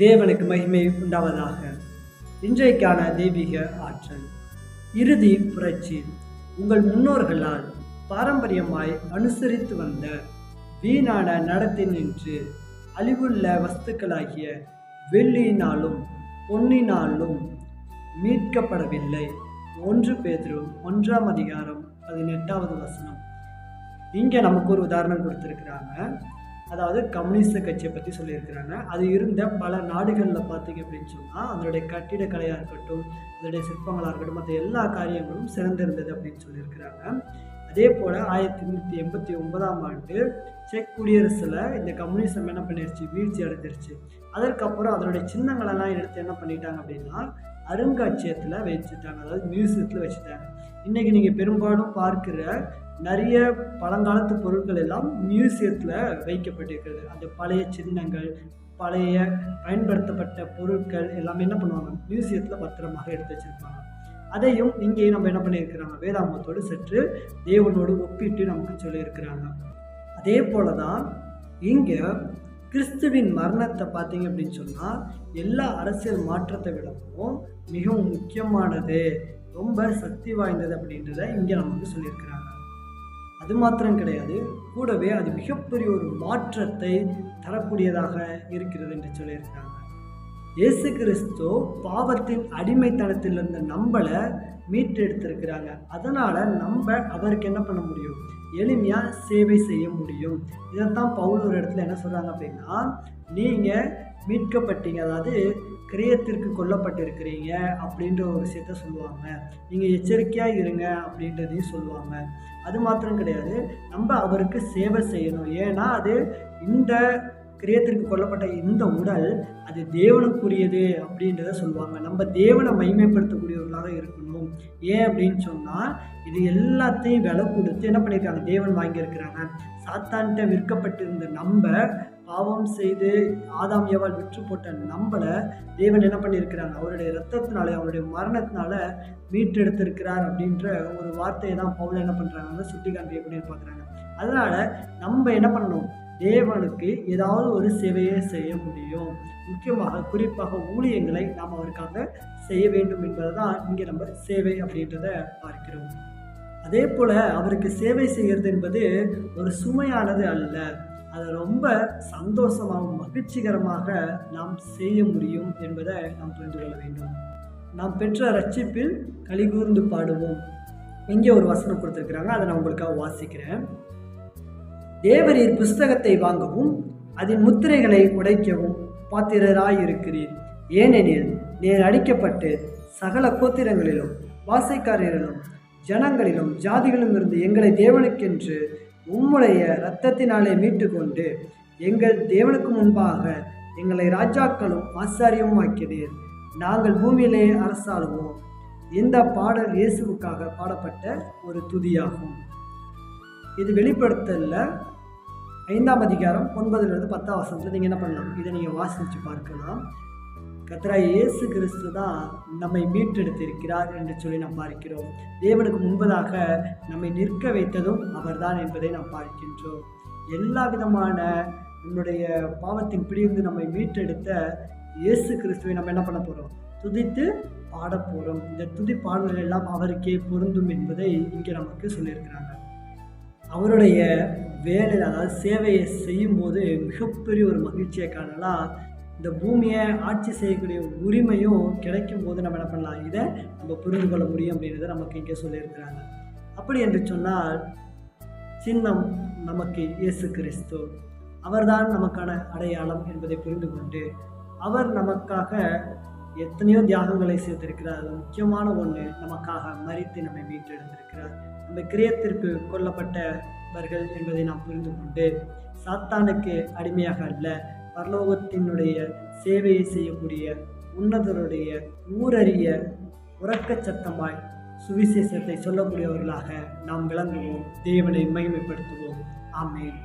தேவனுக்கு மகிமை உண்டாவதாக. இன்றைக்கான தெய்வீக ஆற்றல். இறுதி புரட்சி. உங்கள் முன்னோர்களால் பாரம்பரியமாய் அனுசரித்து வந்த வீணான நடத்தை நின்று அழிவுள்ள வஸ்துக்களாகிய வெள்ளியினாலும் பொன்னினாலும் மீட்கப்படவில்லை. ஒன்று பேதுரு ஒன்றாம் அதிகாரம் பதினெட்டாவது வசனம். இங்கே நமக்கு ஒரு உதாரணம் கொடுத்துருக்குறாங்க. அதாவது கம்யூனிஸ்ட கட்சியை பற்றி சொல்லியிருக்கிறாங்க. அது இருந்த பல நாடுகளில் பார்த்தீங்க அப்படின்னு சொன்னால் அதனுடைய கட்டிடக்கலையாக இருக்கட்டும் அதனுடைய சிற்பங்களாக இருக்கட்டும் மற்ற எல்லா காரியங்களும் சிறந்திருந்தது அப்படின்னு சொல்லியிருக்கிறாங்க. அதே போல் ஆயிரத்தி எண்ணூற்றி எண்பத்தி ஒன்பதாம் ஆண்டு செக் குடியரசில் இந்த கம்யூனிசம் என்ன பண்ணிருச்சு? வீழ்ச்சி அடைஞ்சிருச்சு. அதற்கப்புறம் அதனுடைய சின்னங்களெல்லாம் எடுத்து என்ன பண்ணிட்டாங்க அப்படின்னா அருங்காட்சியகத்தில் வச்சுட்டாங்க. அதாவது மியூசியத்தில் வச்சுட்டாங்க. இன்றைக்கி நீங்கள் பெரும்பாலும் பார்க்குற நிறைய பழங்காலத்து பொருட்கள் எல்லாம் மியூசியத்தில் வைக்கப்பட்டிருக்கிறது. அந்த பழைய சின்னங்கள் பழைய பயன்படுத்தப்பட்ட பொருட்கள் எல்லாமே என்ன பண்ணுவாங்க? மியூசியத்தில் பத்திரமாக எடுத்து வச்சுருப்பாங்க. அதையும் இங்கே நம்ம என்ன பண்ணியிருக்கிறாங்க? வேதாமத்தோடு சற்று தேவனோடு ஒப்பிட்டு நமக்கு சொல்லியிருக்கிறாங்க. அதே போல தான் இங்கே கிறிஸ்துவின் மரணத்தை பார்த்தீங்க அப்படின்னு சொன்னால் எல்லா அரசியல் மாற்றத்தை விடவும் மிகவும் முக்கியமானது ரொம்ப சக்தி வாய்ந்தது அப்படின்றத இங்கே நமக்கு சொல்லியிருக்கிறாங்க. அது மாத்திரம் கிடையாது. கூடவே அது மிகப்பெரிய ஒரு மாற்றத்தை தரக்கூடியதாக இருக்கிறது என்று சொல்லியிருக்காங்க. இயேசு கிறிஸ்து பாவத்தின் அடிமைத்தனத்தில் இருந்த மீட்டெடுத்திருக்கிறாங்க. அதனால் நம்ம அவருக்கு என்ன பண்ண முடியும்? எளிமையாக சேவை செய்ய முடியும். இதைத்தான் பவுல் ஒரு இடத்துல என்ன சொல்கிறாங்க அப்படின்னா நீங்கள் மீட்கப்பட்டீங்க அதாவது கிரியத்திற்கு கொல்லப்பட்டிருக்கிறீங்க அப்படின்ற ஒரு விஷயத்த சொல்லுவாங்க. நீங்கள் எச்சரிக்கையாக இருங்க அப்படின்றதையும் சொல்லுவாங்க. அது மாத்திரம் கிடையாது. நம்ம அவருக்கு சேவை செய்யணும். ஏன்னா அது இந்த கிரியத்திற்கு கொல்லப்பட்ட இந்த உடல் அது தேவனுக்குரியது அப்படின்றத சொல்லுவாங்க. நம்ம தேவனை மைமைப்படுத்தக்கூடியவர்களாக இருக்கணும். ஏன் அப்படின்னு சொன்னால் இது எல்லாத்தையும் விலை கொடுத்து என்ன பண்ணியிருக்காங்க தேவன் வாங்கியிருக்கிறாங்க. சாத்தான்கிட்ட விற்கப்பட்டிருந்த நம்ம பாவம் செய்து ஆதாம் ஏவால் விற்று போட்ட நம்மளை தேவன் என்ன பண்ணியிருக்கிறாங்க அவருடைய ரத்தத்தினால அவருடைய மரணத்தினால மீட்டெடுத்திருக்கிறார் அப்படின்ற ஒரு வார்த்தையை தான் பவுல் என்ன பண்ணுறாங்க சுட்டி காண்பிக்கக்கூடிய பார்க்குறாங்க. அதனால் நம்ம என்ன பண்ணணும்? தேவனுக்கு ஏதாவது ஒரு சேவையை செய்ய முடியும். முக்கியமாக குறிப்பாக ஊழியங்களை நாம் அவருக்காக செய்ய வேண்டும் என்பதை தான் இங்கே நம்ம சேவை அப்படின்றத பார்க்கிறோம். அதே போல் அவருக்கு சேவை செய்கிறது என்பது ஒரு சுமையானது அல்ல. அதை ரொம்ப சந்தோஷமாகவும் மகிழ்ச்சிகரமாக நாம் செய்ய முடியும் என்பதை நாம் புரிந்து கொள்ள வேண்டும். நாம் பெற்ற ரட்சிப்பில் கலிகூர்ந்து பாடுவோம். இங்கே ஒரு வசனம் கொடுத்துருக்குறாங்க. அதை நான் உங்களுக்காக வாசிக்கிறேன். தேவரீர் புஸ்தகத்தை வாங்கவும் அதன் முத்திரைகளை உடைக்கவும் பாத்திரராயிருக்கிறீர். ஏனெனில் நேர் அடிக்கப்பட்டு சகல கோத்திரங்களிலும் வாசைக்காரரிலும் ஜனங்களிலும் ஜாதிகளிலும் இருந்து எங்களை தேவனுக்கென்று உம்முடைய இரத்தத்தினாலே மீட்டுக்கொண்டு எங்கள் தேவனுக்கு முன்பாக எங்களை ராஜாக்களும் ஆச்சாரியமும் ஆக்கினீர் நாங்கள் பூமியிலே அரசாளுவோம். இந்த பாடல் இயேசுவுக்காக பாடப்பட்ட ஒரு துதியாகும். இது வெளிப்படுத்தல ஐந்தாம் அதிகாரம் ஒன்பதுலேருந்து பத்தாம் வசனத்தில் நீங்கள் என்ன பண்ணலாம்? இதை நீங்கள் வாசித்து பார்க்கலாம். கத்ரா இயேசு கிறிஸ்து தான் நம்மை மீட்டெடுத்திருக்கிறார் என்று சொல்லி நாம் பார்க்கிறோம். தேவனுக்கு முன்பதாக நம்மை நிற்க வைத்ததும் அவர்தான் என்பதை நாம் பார்க்கின்றோம். எல்லா விதமான நம்முடைய பாவத்தின் பிடிந்து நம்மை மீட்டெடுத்த இயேசு கிறிஸ்துவை நம்ம என்ன பண்ண போகிறோம் துதித்து பாட போகிறோம் இந்த துதி பாடல்கள் எல்லாம் அவருக்கே பொருந்தும் என்பதை இங்கே நமக்கு சொல்லியிருக்கிறாங்க. அவருடைய வேலையில் அதாவது சேவையை செய்யும்போது மிகப்பெரிய ஒரு மகிழ்ச்சியை காணலாம். இந்த பூமியை ஆட்சி செய்யக்கூடிய உரிமையும் கிடைக்கும் போது நம்ம என்ன பண்ணலாம்? இதை நம்ம புரிந்து கொள்ள முடியும் அப்படின்றத நமக்கு இங்கே சொல்லியிருக்கிறாங்க. அப்படி என்று சொன்னால் சின்னம் நமக்கு இயேசு கிறிஸ்து. அவர்தான் நமக்கான அடையாளம் என்பதை புரிந்து கொண்டு அவர் நமக்காக எத்தனையோ தியாகங்களை செய்திருக்கிறார். அது முக்கியமான ஒன்று நமக்காக மறித்து நம்மை மீட்டெடுத்திருக்கிறார். இந்த கிரியத்திற்கு கொல்லப்பட்டவர்கள் என்பதை நாம் புரிந்து கொண்டு சாத்தானுக்கு அடிமையாக அல்ல பரலோகத்தினுடைய சேவையை செய்யக்கூடிய உன்னதருடைய ஊரறிய உறக்க சத்தமாய் சுவிசேஷத்தை சொல்லக்கூடியவர்களாக நாம் விளங்குவோம். தேவனை மகிமைப்படுத்துவோம். ஆமேன்.